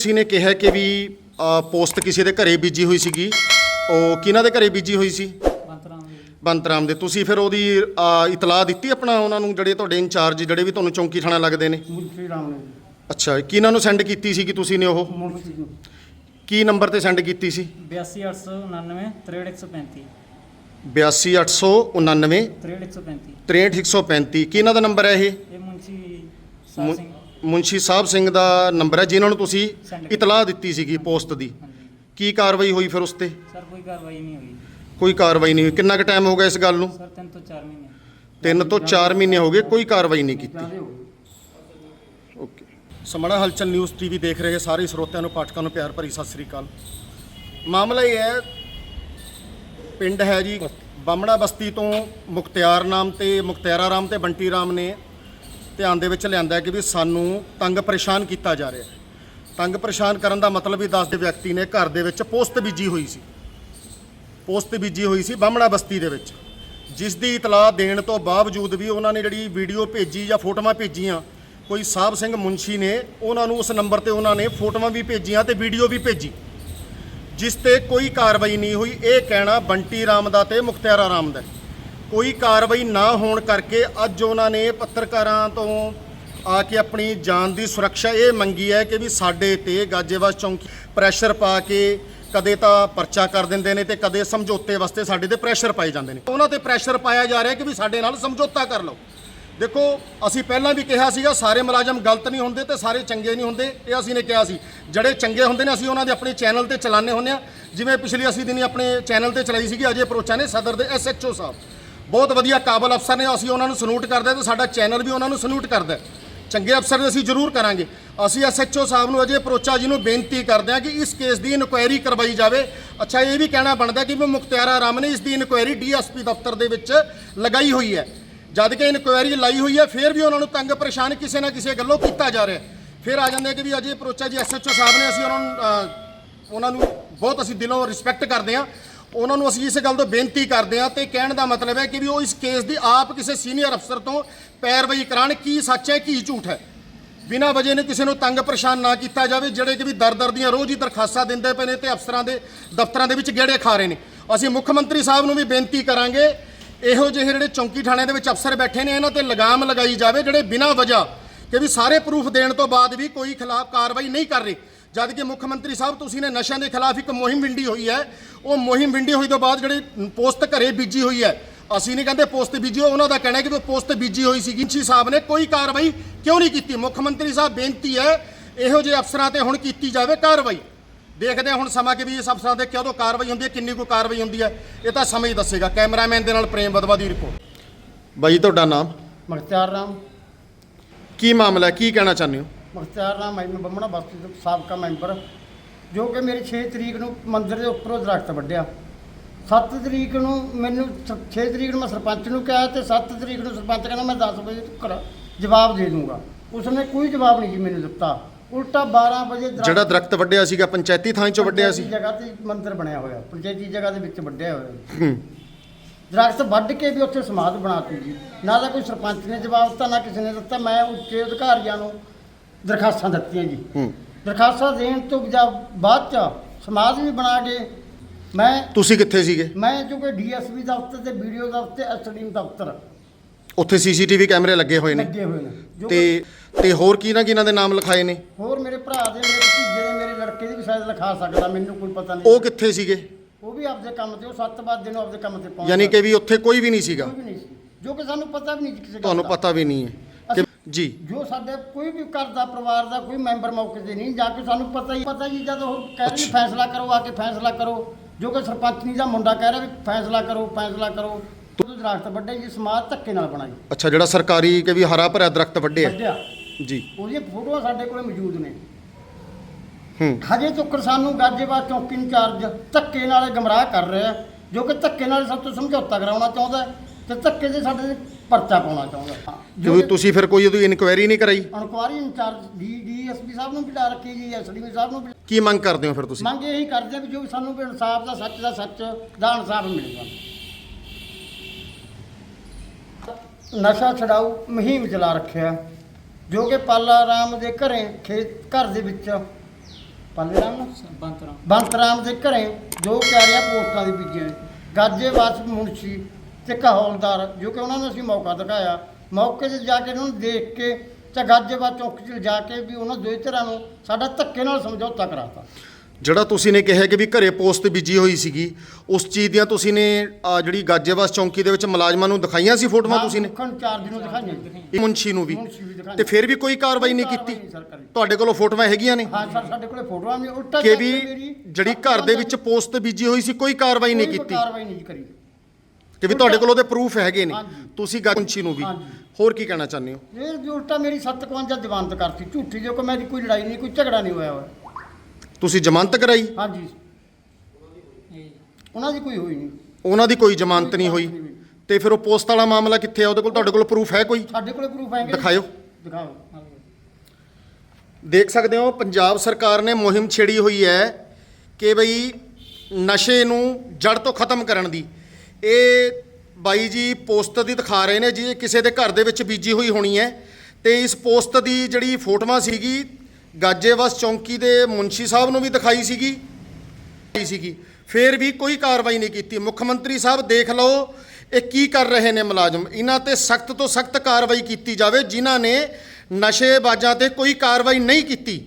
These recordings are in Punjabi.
ਕਿਸੇ ਨੇ ਕਿਹਾ ਕਿ ਵੀ ਪੋਸਟ ਕਿਸੇ ਦੇ ਘਰੇ ਬੀਜੀ ਹੋਈ ਸੀਗੀ। ਉਹ ਕਿਹਨਾਂ ਦੇ ਘਰੇ ਬੀਜੀ ਹੋਈ ਸੀ? ਬੰਤਰਾਮ ਦੇ। ਬੰਤਰਾਮ ਦੇ ਤੁਸੀਂ ਫਿਰ ਉਹਦੀ ਇਤਲਾਹ ਦਿੱਤੀ ਆਪਣਾ ਉਹਨਾਂ ਨੂੰ ਜਿਹੜੇ ਤੁਹਾਡੇ ਇੰਚਾਰਜ ਜਿਹੜੇ ਵੀ ਤੁਹਾਨੂੰ ਚੌਂਕੀ ਥਾਣਾ ਲੱਗਦੇ ਨੇ? ਅੱਛਾ ਕਿਹਨਾਂ ਨੂੰ ਸੈਂਡ ਕੀਤੀ ਸੀ ਕਿ ਤੁਸੀਂ ਨੇ ਉਹ? ਕੀ ਨੰਬਰ ਤੇ ਸੈਂਡ ਕੀਤੀ ਸੀ? 82899 63135 82899 63135 63135 ਕਿਹਨਾਂ ਦਾ ਨੰਬਰ ਹੈ ਇਹ? ਇਹ ਮੁੰਸ਼ੀ ਸਾਹਿਬ ਸਿੰਘ। ਮੁੰਸ਼ੀ ਸਾਹਿਬ ਸਿੰਘ ਦਾ ਨੰਬਰ ਹੈ ਜਿਨ੍ਹਾਂ ਨੂੰ ਤੁਸੀਂ। ਇਤਲਾਹ ਦਿੱਤੀ ਸੀਗੀ ਪੋਸਟ ਦੀ। ਕੀ ਕਾਰਵਾਈ ਹੋਈ ਫਿਰ ਉਸ ਤੇ? ਸਰ ਕੋਈ ਕਾਰਵਾਈ ਨਹੀਂ ਹੋਈ। ਕੋਈ ਕਾਰਵਾਈ ਨਹੀਂ ਹੋਈ। ਕਿੰਨਾ ਕੁ ਟਾਈਮ ਹੋ ਗਿਆ ਇਸ ਗੱਲ ਨੂੰ? ਸਰ ਤਿੰਨ ਤੋਂ 4 ਮਹੀਨੇ। ਤਿੰਨ ਤੋਂ 4 ਮਹੀਨੇ ਹੋ ਗਏ ਕੋਈ ਕਾਰਵਾਈ ਨਹੀਂ ਕੀਤੀ। ਓਕੇ। ਸਮੜਾ ਹਲਚਲ ਨਿਊਜ਼ ਟੀਵੀ ਦੇਖ ਰਹੇ ਸਾਰੇ ਸਰੋਤਿਆਂ ਨੂੰ ਪਾਠਕਾਂ ਨੂੰ ਪਿਆਰ ਭਰੀ ਸਤਿ ਸ੍ਰੀ ਅਕਾਲ। ਮਾਮਲਾ ਇਹ ਹੈ ਪਿੰਡ ਹੈ ਜੀ ਬਾਮਣਾ ਬਸਤੀ ਤੋਂ ਮੁਖਤਿਆਰ ਨਾਮ ਤੇ ਮੁਖਤਿਆਰਾ ਰਾਮ ਤੇ ਬੰਟੀ ਰਾਮ ਨੇ ਧਿਆਨ ਦੇ ਵਿੱਚ ਲਿਆਂਦਾ ਹੈ ਕਿ ਵੀ ਸਾਨੂੰ ਤੰਗ ਪਰੇਸ਼ਾਨ ਕੀਤਾ ਜਾ ਰਿਹਾ ਹੈ। ਤੰਗ ਪਰੇਸ਼ਾਨ ਕਰਨ ਦਾ ਮਤਲਬ ਹੀ ਦੱਸਦੇ ਵਿਅਕਤੀ ਨੇ ਘਰ ਦੇ ਵਿੱਚ ਪੋਸਟ ਬੀਜੀ ਹੋਈ ਸੀ। ਪੋਸਟ ਬੀਜੀ ਹੋਈ ਸੀ ਬਾਹਮਣਾ ਬਸਤੀ ਦੇ ਵਿੱਚ। ਜਿਸ ਦੀ ਇਤਲਾਹ ਦੇਣ ਤੋਂ ਬਾਵਜੂਦ ਵੀ ਉਹਨਾਂ ਨੇ ਜਿਹੜੀ ਵੀਡੀਓ ਭੇਜੀ ਜਾਂ ਫੋਟੋਆਂ ਭੇਜੀਆਂ, ਕੋਈ ਸਾਹਿਬ ਸਿੰਘ ਮੁੰਸ਼ੀ ਨੇ, ਉਹਨਾਂ ਨੂੰ ਉਸ ਨੰਬਰ ਤੇ ਉਹਨਾਂ ਨੇ ਫੋਟੋਆਂ ਵੀ ਭੇਜੀਆਂ ਤੇ ਵੀਡੀਓ ਵੀ ਭੇਜੀ। ਜਿਸ ਤੇ ਕੋਈ ਕਾਰਵਾਈ ਨਹੀਂ ਹੋਈ, ਇਹ ਕਹਿਣਾ ਬੰਟੀ ਰਾਮ ਦਾ ਤੇ ਮੁਖਤਿਆਰਾ ਰਾਮ ਦਾ ਕੋਈ ਕਾਰਵਾਈ ਨਾ ਹੋਣ ਕਰਕੇ ਅੱਜ ਉਹਨਾਂ ਨੇ ਪੱਤਰਕਾਰਾਂ ਤੋਂ ਆ ਕੇ ਆਪਣੀ ਜਾਨ ਦੀ ਸੁਰੱਖਿਆ ਇਹ ਮੰਗੀ ਹੈ ਕਿ ਵੀ ਸਾਡੇ ਤੇ ਗਾਜੇਵਾਸ ਚੌਂਕੀ ਪ੍ਰੈਸ਼ਰ ਪਾ ਕੇ ਕਦੇ ਤਾਂ ਪਰਚਾ ਕਰ ਦਿੰਦੇ ਨੇ ਤੇ ਕਦੇ ਸਮਝੌਤੇ ਵਾਸਤੇ ਸਾਡੇ ਤੇ ਪ੍ਰੈਸ਼ਰ ਪਾਏ ਜਾਂਦੇ ਨੇ। ਉਹਨਾਂ ਤੇ ਪ੍ਰੈਸ਼ਰ ਪਾਇਆ ਜਾ ਰਿਹਾ ਕਿ ਵੀ ਸਾਡੇ ਨਾਲ ਸਮਝੌਤਾ ਕਰ ਲਓ। ਦੇਖੋ, ਅਸੀਂ ਪਹਿਲਾਂ ਵੀ ਕਿਹਾ ਸੀਗਾ, ਸਾਰੇ ਮੁਲਾਜ਼ਮ ਗਲਤ ਨਹੀਂ ਹੁੰਦੇ ਤੇ ਸਾਰੇ ਚੰਗੇ ਨਹੀਂ ਹੁੰਦੇ, ਇਹ ਅਸੀਂ ਨੇ ਕਿਹਾ ਸੀ। ਜਿਹੜੇ ਚੰਗੇ ਹੁੰਦੇ ਨੇ, ਅਸੀਂ ਉਹਨਾਂ ਦੇ ਆਪਣੇ ਚੈਨਲ ਤੇ ਚਲਾਉਂਦੇ ਹੁੰਦੇ ਆ ਜਿਵੇਂ ਪਿਛਲੀ ਅਸੀਂ ਦਿਨੀ ਆਪਣੇ ਚੈਨਲ ਤੇ ਚਲਾਈ ਸੀਗੀ, ਅਜੇ ਪਰੋਚਾ ਨੇ ਸਦਰ ਦੇ ਐਸਐਚਓ ਸਾਹਿਬ। ਬਹੁਤ ਵਧੀਆ ਕਾਬਲ ਅਫਸਰ ਨੇ, ਅਸੀਂ ਉਹਨਾਂ ਨੂੰ ਸਲੂਟ ਕਰਦੇ ਹਾਂ ਤੇ ਸਾਡਾ ਚੈਨਲ ਵੀ ਉਹਨਾਂ ਨੂੰ ਸਲੂਟ ਕਰਦਾ ਚੰਗੇ ਅਫਸਰ ਨੇ ਅਸੀਂ ਜ਼ਰੂਰ ਕਰਾਂਗੇ। ਅਸੀਂ ਐਸਐਚਓ ਸਾਹਿਬ ਨੂੰ ਅਜੇ ਅਪਰੋਚਾ ਜੀ ਨੂੰ ਬੇਨਤੀ ਕਰਦੇ ਹਾਂ ਕਿ ਇਸ ਕੇਸ ਦੀ ਇਨਕੁਆਇਰੀ ਕਰਵਾਈ ਜਾਵੇ। ਅੱਛਾ, ਇਹ ਵੀ ਕਹਿਣਾ ਬਣਦਾ ਕਿ ਵੀ ਮੁਖਤਿਆਰਾ ਰਾਮ ਨੇ ਇਸ ਦੀ ਇਨਕੁਆਇਰੀ ਡੀਐਸਪੀ ਦਫ਼ਤਰ ਦੇ ਵਿੱਚ ਲਗਾਈ ਹੋਈ ਹੈ। ਜਦ ਕਿ ਇਨਕੁਆਇਰੀ ਲਾਈ ਹੋਈ ਹੈ, ਫਿਰ ਵੀ ਉਹਨਾਂ ਨੂੰ ਤੰਗ ਪਰੇਸ਼ਾਨ ਕਿਸੇ ਨਾ ਕਿਸੇ ਗੱਲੋਂ ਕੀਤਾ ਜਾ ਰਿਹਾ ਫਿਰ ਆ ਜਾਂਦੇ ਕਿ ਵੀ ਅਜੇ ਅਪਰੋਚਾ ਜੀ ਐਸਐਚਓ ਸਾਹਿਬ ਨੇ, ਅਸੀਂ ਉਹਨਾਂ ਨੂੰ ਉਹਨਾਂ ਨੂੰ ਬਹੁਤ ਅਸੀਂ ਦਿਲੋਂ ਰਿਸਪੈਕਟ ਕਰਦੇ ਹਾਂ। ਉਹਨਾਂ ਨੂੰ ਅਸੀਂ ਇਸ ਗੱਲ ਤੋਂ ਬੇਨਤੀ ਕਰਦੇ ਹਾਂ ਤੇ ਕਹਿਣ ਦਾ ਮਤਲਬ ਹੈ ਕਿ ਵੀ ਉਹ ਇਸ ਕੇਸ ਦੀ ਆਪ ਕਿਸੇ ਸੀਨੀਅਰ ਅਫਸਰ ਤੋਂ ਪੈਰਵਾਈ ਕਰਾਉਣ, ਕੀ ਸੱਚ ਹੈ, ਕੀ ਝੂਠ ਹੈ। ਬਿਨਾਂ ਵਜ੍ਹਾ ਨੇ ਕਿਸੇ ਨੂੰ ਤੰਗ ਪਰੇਸ਼ਾਨ ਨਾ ਕੀਤਾ ਜਾਵੇ, ਜਿਹੜੇ ਕਿ ਵੀ ਦਰ ਦਰ ਦੀਆਂ ਰੋਜ਼ ਹੀ ਦਰਖਾਸਤਾਂ ਦਿੰਦੇ ਪਏ ਨੇ ਤੇ ਅਫਸਰਾਂ ਦੇ ਦਫ਼ਤਰਾਂ ਦੇ ਵਿੱਚ ਗੇੜੇ ਖਾ ਰਹੇ ਨੇ। ਅਸੀਂ ਮੁੱਖ ਮੰਤਰੀ ਸਾਹਿਬ ਨੂੰ ਵੀ ਬੇਨਤੀ ਕਰਾਂਗੇ, ਇਹੋ ਜਿਹੇ ਜਿਹੜੇ ਚੌਂਕੀ ਥਾਣਿਆਂ ਦੇ ਵਿੱਚ ਅਫਸਰ ਬੈਠੇ ਨੇ, ਇਹਨਾਂ ਤੇ ਲਗਾਮ ਲਗਾਈ ਜਾਵੇ, ਜਿਹੜੇ ਬਿਨਾਂ ਵਜ੍ਹਾ ਕਿ ਵੀ ਸਾਰੇ ਪ੍ਰੂਫ ਦੇਣ ਤੋਂ ਬਾਅਦ ਵੀ ਕੋਈ ਖਿਲਾਫ ਕਾਰਵਾਈ ਨਹੀਂ ਕਰ ਰਹੇ। ਜਦ ਕਿ ਮੁੱਖ ਮੰਤਰੀ ਸਾਹਿਬ ਤੁਸੀਂ ਨੇ ਨਸ਼ਿਆਂ ਦੇ ਖਿਲਾਫ ਇੱਕ ਮੁਹਿੰਮ ਵਿੰਡੀ ਹੋਈ ਹੈ। ਉਹ ਮੁਹਿੰਮ ਵਿੰਡੀ ਹੋਈ ਤੋਂ ਬਾਅਦ ਜਿਹੜੀ ਪੋਸਟ ਘਰੇ ਬੀਜੀ ਹੋਈ ਹੈ ਅਸੀਂ ਨਹੀਂ ਕਹਿੰਦੇ ਪੋਸਟ ਬੀਜੀ ਉਹਨਾਂ ਦਾ ਕਹਿਣਾ ਹੈ ਕਿ ਵੀ ਪੋਸਟ ਬੀਜੀ ਹੋਈ ਸੀ ਗਿੰਚੀ ਸਾਹਿਬ ਨੇ ਕੋਈ ਕਾਰਵਾਈ ਕਿਉਂ ਨਹੀਂ ਕੀਤੀ? ਮੁੱਖ ਮੰਤਰੀ ਸਾਹਿਬ ਬੇਨਤੀ ਹੈ ਇਹੋ ਜਿਹੇ ਅਫਸਰਾਂ ਤੇ ਹੁਣ ਕੀਤੀ ਜਾਵੇ ਕਾਰਵਾਈ। ਦੇਖਦੇ ਹਾਂ ਹੁਣ ਸਮਾਂ ਕਿ ਵੀ ਇਸ ਅਫਸਰਾਂ ਤੇ ਕਦੋਂ ਕਾਰਵਾਈ ਹੁੰਦੀ ਹੈ ਕਿੰਨੀ ਕੁ ਕਾਰਵਾਈ ਹੁੰਦੀ ਹੈ ਇਹ ਤਾਂ ਸਮਝ ਦੱਸੇਗਾ। ਕੈਮਰਾਮੈਨ ਦੇ ਨਾਲ ਪ੍ਰੇਮ ਬਦਵਾ ਦੀ ਰਿਪੋਰਟ। ਬਾਈ ਤੁਹਾਡਾ ਨਾਮ? ਮੁਖਤਿਆਰ ਰਾਮ। ਕੀ ਮਾਮਲਾ ਹੈ? ਕੀ ਕਹਿਣਾ ਚਾਹੁੰਦੇ ਹੋ? ਮੁਖਤਿਆਰ ਰਾਮ ਮੈਂ ਬੰਮਣਾ ਬਸਤੀ ਦਾ ਸਾਬਕਾ ਮੈਂਬਰ ਜੋ ਕਿ ਮੇਰੀ 6 ਤਰੀਕ ਨੂੰ ਮੰਦਿਰ ਦੇ ਉੱਪਰੋਂ ਦਰਖਤ ਵੱਢਿਆ। 7 ਤਰੀਕ ਨੂੰ ਮੈਨੂੰ 6 ਤਰੀਕ ਨੂੰ ਮੈਂ ਸਰਪੰਚ ਨੂੰ ਕਿਹਾ ਤੇ 7 ਤਰੀਕ ਨੂੰ ਸਰਪੰਚ ਕਹਿੰਦਾ ਮੈਂ 10 ਵਜੇ ਤੱਕ ਜਵਾਬ ਦੇ ਦੂੰਗਾ। ਉਸਨੇ ਕੋਈ ਜਵਾਬ ਨਹੀਂ ਜੀ ਮੈਨੂੰ ਦਿੱਤਾ। ਉਲਟਾ 12 ਵਜੇ ਜਿਹੜਾ ਦਰਖਤ ਵੱਢਿਆ ਸੀਗਾ ਪੰਚਾਇਤੀ ਥਾਂ 'ਚੋਂ ਵੱਢਿਆ ਸੀ? ਜਗ੍ਹਾ ਤੇ ਮੰਦਿਰ ਬਣਿਆ ਹੋਇਆ। ਪੰਚਾਇਤੀ ਜਗ੍ਹਾ ਦੇ ਵਿੱਚ ਵੱਢਿਆ ਹੋਇਆ। ਦਰਖਤ ਵੱਢ ਕੇ ਵੀ ਉੱਥੇ ਸਮਾਧ ਬਣਾਤੀ ਜੀ। ਨਾ ਤਾਂ ਕੋਈ ਸਰਪੰਚ ਨੇ ਜਵਾਬ ਦਿੱਤਾ ਨਾ ਕਿਸੇ ਨੇ ਦਿੱਤਾ। ਮੈਂ ਉੱਚੇ ਅਧਿਕਾਰੀਆਂ ਨੂੰ ਦਰਖਾਸਤਾਂ ਦਿੱਤੀਆਂ ਜੀ। ਹੂੰ। ਦਰਖਾਸਤਾਂ ਦੇਣ ਤੋਂ ਬਜਾ ਬਾਅਦ ਚ ਸਮਾਧ ਵੀ ਬਣਾ ਕੇ ਮੈਂ ਤੁਸੀਂ ਕਿੱਥੇ ਸੀਗੇ? ਮੈਂ ਜੋ ਕਿ ਡੀਐਸਪੀ ਦਫ਼ਤਰ ਤੇ ਵੀਡੀਓ ਦਫ਼ਤਰ ਐਸਡੀਐਮ ਦਫ਼ਤਰ। ਉੱਥੇ ਸੀਸੀਟੀਵੀ ਕੈਮਰੇ ਲੱਗੇ ਹੋਏ ਨੇ। ਲੱਗੇ ਹੋਏ ਨੇ। ਜੋ ਤੇ ਕਿ ਤੇ ਹੋਰ ਕਿਹਨਾਂ ਕਿਹਨਾਂ ਦੇ ਨਾਮ ਲਿਖਾਏ ਨੇ? ਹੋਰ ਮੇਰੇ ਭਰਾ ਦੇ ਮੇਰੇ ਭਤੀਜੇ ਦੇ ਮੇਰੇ ਲੜਕੇ ਦੀ ਵੀ ਸ਼ਾਇਦ ਲਿਖਾ ਸਕਦਾ ਮੈਨੂੰ ਕੋਈ ਪਤਾ ਨਹੀਂ। ਉਹ ਕਿੱਥੇ ਸੀਗੇ? ਉਹ ਵੀ ਆਪਦੇ ਕੰਮ ਤੇ ਉਹ 7 ਵਜੇ ਨੂੰ ਆਪਦੇ ਕੰਮ ਤੇ ਪਹੁੰਚ ਯਾਨੀ ਕਿ ਵੀ ਉੱਥੇ ਕੋਈ ਵੀ ਨਹੀਂ ਸੀਗਾ? ਕੋਈ ਵੀ ਨਹੀਂ ਸੀ। ਜੋ ਕਿ ਸਾਨੂੰ ਪਤਾ ਵੀ ਨਹੀਂ ਸੀ ਕਿਸੇ ਗੱਲ ਤੁਹਾਨੂੰ ਦਾ। ਪਤਾ ਵੀ ਨਹੀਂ ਹੈ। ਜੀ। ਜੋ ਸਾਡੇ ਕੋਈ ਵੀ ਘਰ ਦਾ ਪਰਿਵਾਰ ਦਾ ਕੋਈ ਮੈਂਬਰ ਮੌਕੇ ਤੇ ਨਹੀਂ ਜਾ ਕੇ ਸਾਨੂੰ ਪਤਾ ਹੀ ਪਤਾ ਹੀ ਜਦੋਂ ਉਹ ਕਹਿ ਰਹੀ। ਫੈਸਲਾ ਕਰੋ ਆ ਕੇ ਫੈਸਲਾ ਕਰੋ ਜੋ ਕਿ ਸਰਪੰਚਨੀ ਦਾ ਮੁੰਡਾ ਕਹਿ ਰਿਹਾ ਵੀ ਫੈਸਲਾ ਕਰੋ ਫੈਸਲਾ ਕਰੋ ਉਹ ਦਰਖਤ ਵੱਡੇ ਜੀ ਸਮਾਜ ਧੱਕੇ ਨਾਲ ਬਣਾਈ। ਅੱਛਾ ਜਿਹੜਾ ਸਰਕਾਰੀ ਕਿ ਵੀ ਹਰਾ ਭਰਿਆ ਦਰਖਤ ਵੱਢਿਆ? ਵੱਡਿਆ ਜੀ। ਉਹਦੀਆਂ ਫੋਟੋਆਂ ਸਾਡੇ ਕੋਲੇ ਮੌਜੂਦ ਨੇ। ਹੂੰ। ਹਜੇ ਤੱਕ ਸਾਨੂੰ ਗਾਜੇਬਾਦ ਚੌਂਕੀ ਇੰਚਾਰਜ ਧੱਕੇ ਨਾਲ ਗਮਰਾਹ ਕਰ ਰਿਹਾ ਜੋ ਕਿ ਧੱਕੇ ਨਾਲ ਸਭ ਤੋਂ ਸਮਝੌਤਾ ਕਰਾਉਣਾ ਚਾਹੁੰਦਾ ਹੈ। ਤੇ ਧੱਕੇ ਦੇ ਸਾਡੇ ਤੇ ਪਰਚਾ ਪਾਉਣਾ ਚਾਹੁੰਦਾ। ਜੋ ਤੁਸੀਂ ਫਿਰ ਕੋਈ ਉਹਦੀ ਇਨਕੁਆਇਰੀ ਨਹੀਂ ਕਰਾਈ? ਇਨਕੁਆਰੀ ਇੰਚਾਰਜ ਡੀ ਡੀਐਸਪੀ ਸਾਹਿਬ ਨੂੰ ਵੀ ਡਾ ਰੱਖੀ ਜੀ ਐਸਡੀਪੀ ਸਾਹਿਬ ਨੂੰ ਵੀ। ਕੀ ਮੰਗ ਕਰਦੇ ਹੋ ਫਿਰ ਤੁਸੀਂ? ਮੰਗ ਇਹੀ ਕਰਦੇ ਆ ਵੀ ਜੋ ਸਾਨੂੰ ਵੀ ਇਨਸਾਫ ਦਾ ਸੱਚ ਦਾ ਸੱਚ ਦਾ ਇਨਸਾਫ ਮਿਲੇਗਾ। ਨਸ਼ਾ ਛਡਾਊ ਮੁਹਿੰਮ ਚਲਾ ਰੱਖਿਆ। ਜੋ ਕਿ ਪਾਲਾ ਰਾਮ ਦੇ ਘਰੇ ਖੇਤ ਘਰ ਦੇ ਵਿੱਚ। ਪਾਲੇ ਰਾਮ ਨੂੰ? ਬੰਤਰਾ ਬੰਤ ਰਾਮ ਦੇ ਘਰੇ ਦੋ ਪਿਆਰੀਆਂ ਪੋਸਟਾਂ ਦੀ ਬੀਜੀਆਂ ਗਾਜੇਵਾਸ ਮੁਨਸ਼ੀ ਤੇ ਕਹੌਲਦਾਰ ਜੋ ਕਿ ਉਹਨਾਂ ਨੂੰ ਅਸੀਂ ਮੌਕਾ ਦਿਖਾਇਆ। ਮੌਕੇ ਤੇ ਜਾ ਕੇ ਉਹਨਾਂ ਨੂੰ ਦੇਖ ਕੇ ਤੇ ਗਾਜੇਵਾਸ ਚੌਕ 'ਚ ਜਾ ਕੇ ਵੀ ਉਹਨਾਂ ਦੋਈ ਤਰ੍ਹਾਂ ਨੂੰ ਸਾਡਾ ਧੱਕੇ ਨਾਲ ਸਮਝੌਤਾ ਕਰਾਤਾ। ਜਿਹੜਾ ਤੁਸੀਂ ਨੇ ਕਿਹਾ ਕਿ ਵੀ ਘਰੇ ਪੋਸਟ ਬੀਜੀ ਹੋਈ ਸੀਗੀ ਉਸ ਚੀਜ਼ ਦੀਆਂ ਤੁਸੀਂ ਨੇ ਆਹ ਜਿਹੜੀ ਗਾਜੇਵਾਸ ਚੌਂਕੀ ਦੇ ਵਿੱਚ ਮੁਲਾਜ਼ਮਾਂ ਨੂੰ ਦਿਖਾਈਆਂ ਸੀ ਫੋਟੋਆਂ ਤੁਸੀਂ ਨੇ? ਮੁੱਖਣ ਚਾਰਜ ਨੂੰ ਦਿਖਾਈਆਂ ਇਹ ਮੁੰਸ਼ੀ ਨੂੰ ਵੀ। ਮੁਨਸ਼ੀ ਵੀ ਦਿਖਾਈਆਂ। ਤੇ ਫਿਰ ਵੀ ਕੋਈ ਕਾਰਵਾਈ ਨਹੀਂ ਕੀਤੀ? ਸਰ ਕਰੀ। ਤੁਹਾਡੇ ਕੋਲੋਂ ਫੋਟੋਆਂ ਹੈਗੀਆਂ ਨੇ? ਹਾਂ ਸਰ ਸਾਡੇ ਕੋਲੇ ਫੋਟੋਆਂ ਵੀ ਉਲਟਾ ਕਿ ਚੱਕ ਵੀ ਜਿਹੜੀ ਘਰ ਦੇ ਵਿੱਚ ਪੋਸਟ ਬੀਜੀ ਹੋਈ ਸੀ ਕੋਈ ਕਾਰਵਾਈ ਨਹੀਂ ਕੋਈ ਕੀਤੀ? ਕਾਰਵਾਈ ਨਹੀਂ ਕਰੀ। ਕਿ ਵੀ ਤੁਹਾਡੇ ਕੋਲ ਉਹਦੇ ਪ੍ਰੂਫ ਹੈਗੇ ਨੇ। ਹਾਂਜੀ। ਤੁਸੀਂ ਮੁੰਸ਼ੀ ਨੂੰ ਵੀ। ਹਾਂਜੀ। ਹੋਰ ਕੀ ਕਹਿਣਾ ਚਾਹੁੰਦੇ ਹੋ? ਇਹ ਜੋ ਉਲਟਾ ਮੇਰੀ 57 ਜ਼ਮਾਨਤ ਕਰਤੀ। ਝੂਠੀ ਜੋ ਕਿ ਮੇਰੀ ਕੋਈ ਲੜਾਈ ਨਹੀਂ ਕੋਈ ਝਗੜਾ ਨਹੀਂ ਹੋਇਆ ਹੋਇਆ। ਤੁਸੀਂ ਜ਼ਮਾਨਤ ਕਰਾਈ? ਹਾਂਜੀ। ਉਹਨਾਂ ਦੀ ਕੋਈ ਹੋਈ ਨਹੀਂ। ਉਹਨਾਂ ਦੀ ਕੋਈ ਜ਼ਮਾਨਤ ਨਹੀਂ ਹੋਈ। ਤੇ ਫਿਰ ਉਹ ਪੋਸਟ ਵਾਲਾ ਮਾਮਲਾ ਕਿੱਥੇ ਆ? ਉਹਦੇ ਕੋਲ ਤੁਹਾਡੇ ਕੋਲ ਪ੍ਰੂਫ ਹੈ ਕੋਈ? ਸਾਡੇ ਕੋਲੇ ਪ੍ਰੂਫ ਹੈਗੇ ਦਿਖਾਇਓ। ਦਿਖਾਓ। ਦੇਖ ਸਕਦੇ ਹੋ ਪੰਜਾਬ ਸਰਕਾਰ ਨੇ ਮੁਹਿੰਮ ਛੇੜੀ ਹੋਈ ਹੈ ਕਿ ਬਈ ਨਸ਼ੇ ਨੂੰ ਜੜ ਤੋਂ ਖਤਮ ਕਰਨ ਦੀ। ਇਹ ਬਾਈ ਜੀ ਪੋਸਟ ਦੀ ਦਿਖਾ ਰਹੇ ਨੇ ਜੀ ਕਿਸੇ ਦੇ ਘਰ ਦੇ ਵਿੱਚ ਬੀਜੀ ਹੋਈ ਹੋਣੀ ਹੈ। ਤੇ ਇਸ ਪੋਸਟ ਦੀ ਜਿਹੜੀ ਫੋਟੋਆਂ ਸੀਗੀ, ਗਾਜੇਵਸ ਚੌਂਕੀ ਦੇ ਮੁੰਸ਼ੀ ਸਾਹਿਬ ਨੂੰ ਵੀ ਦਿਖਾਈ ਸੀਗੀ। ਸੀਗੀ। ਫਿਰ ਵੀ ਕੋਈ ਕਾਰਵਾਈ ਨਹੀਂ ਕੀਤੀ। ਮੁੱਖ ਮੰਤਰੀ ਸਾਹਿਬ, ਦੇਖ ਲਓ, ਇਹ ਕੀ ਕਰ ਰਹੇ ਨੇ ਮੁਲਾਜ਼ਮ। ਇਹਨਾਂ ਤੇ ਸਖਤ ਤੋਂ ਸਖਤ ਕਾਰਵਾਈ ਕੀਤੀ ਜਾਵੇ, ਜਿਨ੍ਹਾਂ ਨੇ ਨਸ਼ੇਬਾਜ਼ਾਂ ਤੇ ਕੋਈ ਕਾਰਵਾਈ ਨਹੀਂ ਕੀਤੀ।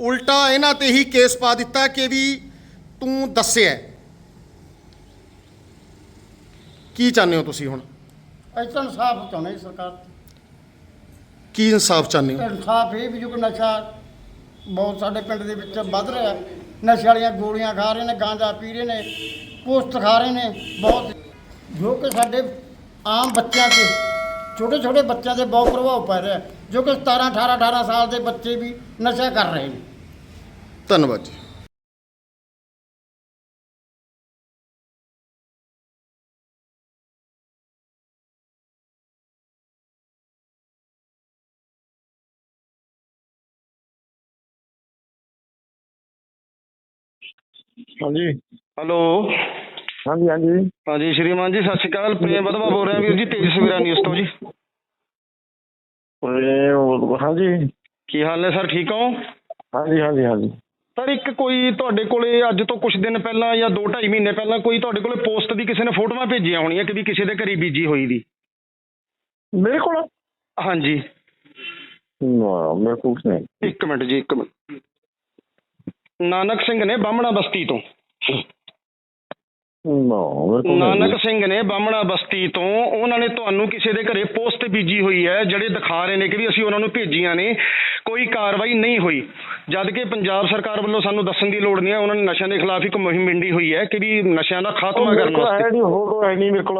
ਉਲਟਾ ਇਹਨਾਂ ਤੇ ਹੀ ਕੇਸ ਪਾ ਦਿੱਤਾ ਕਿ ਵੀ ਤੂੰ ਦੱਸਿਆ। ਕੀ ਚਾਹੁੰਦੇ ਹੋ ਤੁਸੀਂ ਹੁਣ? ਤਾਂ ਇਨਸਾਫ ਚਾਹੁੰਦੇ ਹਾਂ ਸਰਕਾਰ ਤੋਂ। ਕੀ ਇਨਸਾਫ ਚਾਹੁੰਦੇ ਹੋ? ਇਨਸਾਫ ਇਹ ਵੀ ਜੋ ਕਿ ਨਸ਼ਾ ਬਹੁਤ ਸਾਡੇ ਪਿੰਡ ਦੇ ਵਿੱਚ ਵੱਧ ਰਿਹਾ ਨਸ਼ੇ ਵਾਲੀਆਂ ਗੋਲੀਆਂ ਖਾ ਰਹੇ ਨੇ ਗਾਂਜਾ ਪੀ ਰਹੇ ਨੇ ਪੋਸਟ ਖਾ ਰਹੇ ਨੇ ਬਹੁਤ। ਜੋ ਕਿ ਸਾਡੇ ਆਮ ਬੱਚਿਆਂ ਤੇ ਛੋਟੇ ਛੋਟੇ ਬੱਚਿਆਂ ਤੇ ਬਹੁਤ ਪ੍ਰਭਾਵ ਪੈ ਰਿਹਾ ਜੋ ਕਿ 17 18 18 ਸਾਲ ਦੇ ਬੱਚੇ ਵੀ ਨਸ਼ਾ ਕਰ ਰਹੇ ਨੇ। ਧੰਨਵਾਦ ਜੀ। ਹਾਂਜੀ। ਹੈਲੋ। ਹਾਂਜੀ ਹਾਂਜੀ। ਹਾਂਜੀ ਸ਼੍ਰੀਮਾਨ ਜੀ ਸਤਿ ਸ਼੍ਰੀ ਅਕਾਲ। ਪ੍ਰੇਮ ਵਧਵਾ ਬੋਲ ਰਿਹਾ ਵੀਰ ਜੀ ਤੇਜ ਸਵੇਰਾ ਨਿਊਜ਼ ਤੋਂ ਜੀ। ਇਹ ਹਾਂਜੀ। ਕੀ ਹਾਲ ਨੇ ਸਰ ਠੀਕ ਹੋ? ਹਾਂਜੀ ਹਾਂਜੀ ਹਾਂਜੀ। ਸਰ ਇੱਕ ਕੋਈ ਤੁਹਾਡੇ ਕੋਲੇ ਅੱਜ ਤੋਂ ਕੁਝ ਦਿਨ ਪਹਿਲਾਂ ਜਾਂ 2.5 ਮਹੀਨੇ ਪਹਿਲਾਂ ਕੋਈ ਤੁਹਾਡੇ ਕੋਲੇ ਪੋਸਟ ਦੀ ਕਿਸੇ ਨੇ ਫੋਟੋਆਂ ਭੇਜੀਆਂ ਹੋਣੀਆਂ ਕਿ ਵੀ ਕਿਸੇ ਦੇ ਘਰੀ ਬੀਜੀ ਹੋਈ ਦੀ? ਮੇਰੇ ਕੋਲ? ਹਾਂਜੀ। ਨਾ ਮੇਰੇ ਕੋਲ ਨਹੀਂ। ਇੱਕ ਮਿੰਟ ਜੀ ਇੱਕ ਮਿੰਟ। ਨਾਨਕ ਸਿੰਘ ਨੇ ਬਾਹਮਣਾ ਬਸਤੀ ਤੋਂ। ਨਾਨਕ ਸਿੰਘ ਨੇ ਬਾਹਮਣਾ ਬਸਤੀ ਤੋਂ ਉਹਨਾਂ ਨੇ ਤੁਹਾਨੂੰ ਕਿਸੇ ਦੇ ਘਰੇ ਪੋਸਟ ਬੀਜੀ ਹੋਈ ਹੈ ਜਿਹੜੇ ਦਿਖਾ ਰਹੇ ਨੇ ਕਿ ਵੀ ਅਸੀਂ ਉਹਨਾਂ ਨੂੰ ਭੇਜੀਆਂ ਨੇ ਕੋਈ ਕਾਰਵਾਈ ਨਹੀਂ ਹੋਈ। ਜਦ ਕਿ ਪੰਜਾਬ ਸਰਕਾਰ ਵੱਲੋਂ ਸਾਨੂੰ ਦੱਸਣ ਦੀ ਲੋੜ ਨਹੀਂ ਹੈ ਉਹਨਾਂ ਨੇ ਨਸ਼ਿਆਂ ਦੇ ਖਿਲਾਫ ਇੱਕ ਮੁਹਿੰਮ ਮਿੰਡੀ ਹੋਈ ਹੈ ਕਿ ਵੀ ਨਸ਼ਿਆਂ ਦਾ ਖਾਤਮਾ ਕਰਨ ਵਾਸਤੇ। ਹੈ ਨਹੀਂ ਫੋਟੋ ਹੈ ਨਹੀਂ ਮੇਰੇ ਕੋਲ।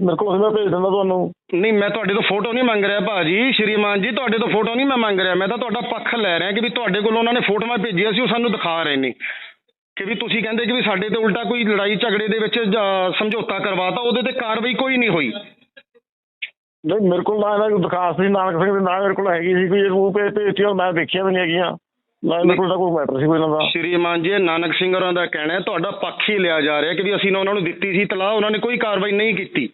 ਮੇਰੇ ਕੋਲ ਮੈਂ ਭੇਜ ਦਿੰਦਾ ਤੁਹਾਨੂੰ। ਨਹੀਂ ਮੈਂ ਤੁਹਾਡੇ ਤੋਂ ਫੋਟੋ ਨਹੀਂ ਮੰਗ ਰਿਹਾ ਭਾਜੀ। ਸ਼੍ਰੀਮਾਨ ਜੀ ਤੁਹਾਡੇ ਤੋਂ ਫੋਟੋ ਨਹੀਂ ਮੈਂ ਮੰਗ ਰਿਹਾ। ਮੈਂ ਤਾਂ ਤੁਹਾਡਾ ਪੱਖ ਲੈ ਰਿਹਾ ਕਿ ਵੀ ਤੁਹਾਡੇ ਕੋਲ ਉਹਨਾਂ ਨੇ ਫੋਟੋਆਂ ਭੇਜੀਆਂ ਸੀ ਉਹ ਸਾਨੂੰ ਦਿਖਾ ਰਹੇ ਨੇ। ਕਿ ਵੀ ਤੁਸੀਂ ਕਹਿੰਦੇ ਕਿ ਵੀ ਸਾਡੇ ਤੇ ਉਲਟਾ ਕੋਈ ਲੜਾਈ ਝਗੜੇ ਦੇ ਵਿੱਚ ਸਮਝੌਤਾ ਕਰਵਾਤਾ ਉਹਦੇ ਤੇ ਕਾਰਵਾਈ ਕੋਈ ਨਹੀਂ ਹੋਈ। ਨਹੀਂ ਮੇਰੇ ਕੋਲ ਨਾ ਇਹਨਾਂ ਦੀ ਦਰਖਾਸਤ ਸੀ ਨਾਨਕ ਸਿੰਘ ਦੇ ਨਾਂ ਮੇਰੇ ਕੋਲ ਹੈਗੀ ਸੀ ਕੋਈ ਉਹ ਭੇਜ ਭੇਜਤੀ ਉਹ ਮੈਂ ਦੇਖਿਆ ਵੀ ਨਹੀਂ ਹੈਗੀਆਂ। ਨਾ ਮੇਰੇ ਕੋਲ ਤਾਂ ਕੋਈ ਮੈਟਰ ਸੀ ਕੋਈ ਇਹਨਾਂ ਦਾ। ਸ਼੍ਰੀਮਾਨ ਜੀ ਇਹ ਨਾਨਕ ਸਿੰਘ ਹੋਰਾਂ ਦਾ ਕਹਿਣਾ ਹੈ ਤੁਹਾਡਾ ਪੱਖ ਹੀ ਲਿਆ ਜਾ ਰਿਹਾ ਕਿ ਵੀ ਅਸੀਂ ਨਾ ਉਹਨਾਂ ਨੂੰ ਦਿੱਤੀ ਸੀ ਤਲਾਹ ਉਹਨਾਂ ਨੇ ਕੋਈ ਕਾਰਵਾਈ ਨਹੀਂ ਕੀਤੀ।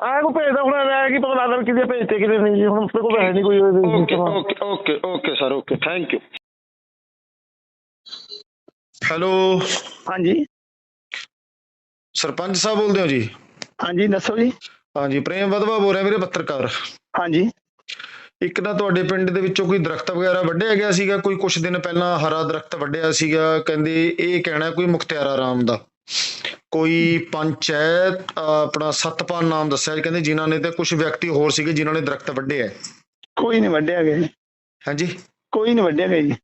ਆ ਕੋ ਭੇਜਦਾ ਹੁਣ ਐ ਕੀ ਪਤਾ ਲੱਗਦਾ ਕਿਹਦੇ ਭੇਜਤੇ ਕਿਹਦੇ ਨਹੀਂ ਜੀ ਹੁਣ ਮੇਰੇ ਕੋਲ ਹੈ ਨਹੀਂ ਕੋਈ ਉਹਦੇ okay. Okay okay okay sir okay thank you hello ਹਾਂਜੀ। ਸਰਪੰਚ ਸਾਹਿਬ ਬੋਲਦੇ ਹੋ ਜੀ? ਹਾਂਜੀ ਦੱਸੋ ਜੀ। ਹਾਂਜੀ ਪ੍ਰੇਮ ਵਧਵਾ ਬੋਲ ਰਿਹਾ ਵੀਰੇ ਪੱਤਰਕਾਰ। ਹਾਂਜੀ। ਇੱਕ ਨਾ ਤੁਹਾਡੇ ਪਿੰਡ ਦੇ ਵਿੱਚੋਂ ਕੋਈ ਦਰਖਤ ਵਗੈਰਾ ਵੱਢਿਆ ਗਿਆ ਸੀਗਾ? ਕੋਈ ਕੁਝ ਦਿਨ ਪਹਿਲਾਂ ਹਰਾ ਦਰਖਤ ਵੱਢਿਆ ਸੀਗਾ? ਕਹਿੰਦੇ ਇਹ ਕਹਿਣਾ ਕੋਈ ਮੁਖਤਿਆਰਾ ਰਾਮ ਦਾ। ਕੋਈ ਪੰਚ ਹੈ ਆਪਣਾ ਸਤਪਾਲ ਨਾਮ ਦੱਸਿਆ। ਕਹਿੰਦੇ ਜਿਨ੍ਹਾਂ ਨੇ ਤੇ ਕੁਝ ਵਿਅਕਤੀ ਹੋਰ ਸੀਗੇ ਜਿਨ੍ਹਾਂ ਨੇ ਦਰਖਤ ਵੱਢੇ ਹੈ ਕੋਈ ਨਹੀਂ ਵੱਢਿਆ ਗਿਆ ਜੀ। ਹਾਂਜੀ। ਕੋਈ ਨਹੀਂ ਵੱਢਿਆ ਗਿਆ ਜੀ।